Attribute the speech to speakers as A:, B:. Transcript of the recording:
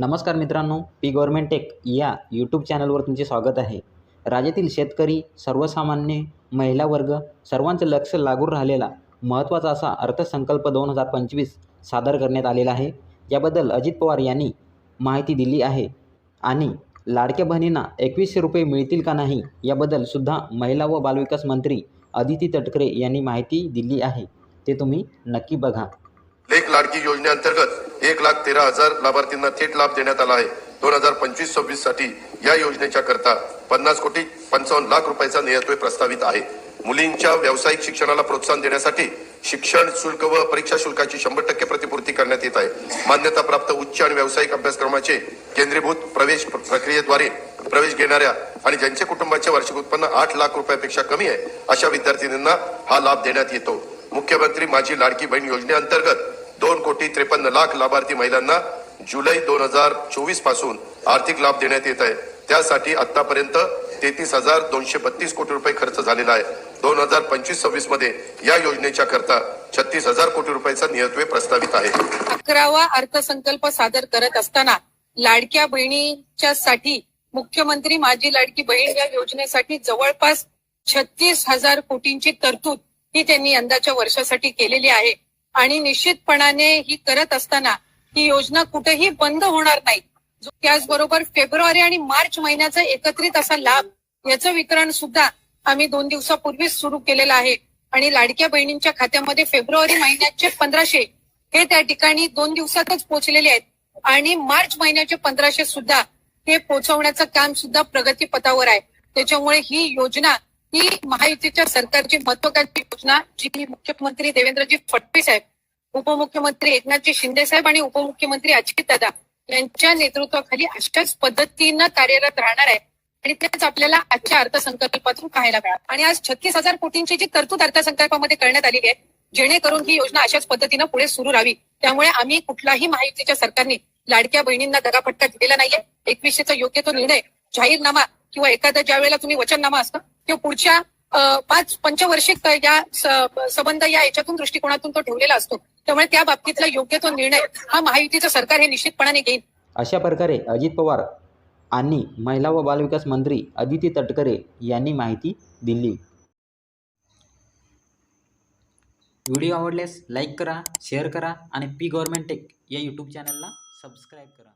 A: नमस्कार मित्रांनो P government tech या यूट्यूब चॅनलवर तुमचे स्वागत आहे. राज्यातील शेतकरी सर्वसामान्य महिला वर्ग सर्वांचं लक्ष लागून राहिलेला महत्त्वाचा असा अर्थसंकल्प दोन हजार पंचवीस सादर करण्यात आलेला आहे. याबद्दल अजित पवार यांनी माहिती दिली आहे. आणि लाडक्या बहिणींना एकवीसशे रुपये मिळतील का नाही याबद्दल सुद्धा महिला व बालविकास मंत्री अदिती तटकरे यांनी माहिती दिली आहे. ते तुम्ही नक्की बघा.
B: लेख लाडकी योजनेअंतर्गत एक लाख तेरा हजार लाभार्थींना थेट लाभ देण्यात आला आहे. दोन हजार पंचवीस सव्वीससाठी या योजनेच्या करता पन्नास कोटी पंचावन्न लाख रुपयाचा नियतोय प्रस्तावित आहे. मुलींच्या व्यावसायिक शिक्षणाला प्रोत्साहन देण्यासाठी शिक्षण शुल्क व परीक्षा शुल्काची शंभर टक्के प्रतिपूर्ती करण्यात येत आहे. मान्यता प्राप्त उच्च आणि व्यावसायिक अभ्यासक्रमाचे केंद्रीभूत प्रवेश प्रक्रियेद्वारे प्रवेश घेणाऱ्या आणि ज्यांचे कुटुंबाचे वार्षिक उत्पन्न आठ लाख रुपयापेक्षा कमी आहे अशा विद्यार्थिनींना हा लाभ देण्यात येतो. मुख्यमंत्री माझी लाडकी बहीण योजनेअंतर्गत दोन कोटी त्रेपन्न लाख लाभार्थी महिलांना जुलै दोन हजार चोवीसपासून आर्थिक लाभ देण्यात येत आहे. त्यासाठी आतापर्यंत तेहतीस हजार दोनशे बत्तीस कोटी रुपये खर्च झालेला आहे. दोन हजार पंचवीस सव्वीसमध्ये या योजनेच्या करता छत्तीस हजार कोटी रुपयाचा नियत्वे प्रस्तावित आहे.
C: अकरावा अर्थसंकल्प सादर करत असताना लाडक्या बहिणीच्या साठी मुख्यमंत्री माझी लाडकी बहीण या योजनेसाठी जवळपास छत्तीस हजार कोटींची तरतूद ही त्यांनी यंदाच्या वर्षासाठी केलेली आहे. आणि निश्चितपणाने ही करत असताना ही योजना कुठेही बंद होणार नाही. त्याचबरोबर फेब्रुवारी आणि मार्च महिन्याचा एकत्रित असा लाभ याचं वितरण सुद्धा आम्ही दोन दिवसापूर्वीच सुरू केलेलं आहे. आणि लाडक्या बहिणींच्या खात्यामध्ये फेब्रुवारी महिन्याचे पंधराशे हे त्या ठिकाणी दोन दिवसातच पोहोचलेले आहेत. आणि मार्च महिन्याचे पंधराशे सुद्धा हे पोहोचवण्याचं काम सुद्धा प्रगतीपथावर आहे. त्याच्यामुळे ही योजना ही महायुतीच्या सरकारची महत्वाकांक्षी योजना जी मुख्यमंत्री देवेंद्रजी फडणवीस साहेब उपमुख्यमंत्री एकनाथजी शिंदे साहेब आणि उपमुख्यमंत्री अजितदादा यांच्या नेतृत्वाखाली अशाच पद्धतीनं कार्यरत राहणार आहे आणि तेच आपल्याला आजच्या अर्थसंकल्पातून पाहायला मिळाल आणि आज छत्तीस हजार कोटींची जी तरतूद अर्थसंकल्पामध्ये करण्यात आलेली आहे जेणेकरून ही योजना अशाच पद्धतीनं पुढे सुरू राहावी. त्यामुळे आम्ही कुठलाही महायुतीच्या सरकारने लाडक्या बहिणींना दगाफटका दिलेला नाहीये. एकवीसशेचा योग्य तो निर्णय जाहीरनामा किंवा एखाद्या ज्या वेळेला तुम्ही वचननामा असतं किंवा पुढच्या पाच पंचवर्षिक या संबंध या याच्यातून दृष्टिकोनातून तो ठेवलेला असतो त्यामुळे त्या बाबतीतला योग्य तो निर्णय हा महायुतीचं सरकार हे निश्चितपणाने घेईल.
A: अशा प्रकारे अजित पवार आणि महिला व बालविकास मंत्री अदिती तटकरे यांनी माहिती दिली. व्हिडिओ आवडल्यास लाईक करा शेअर करा आणि पी गव्हर्मेंट टेक या यूट्यूब चॅनलला सबस्क्राईब करा.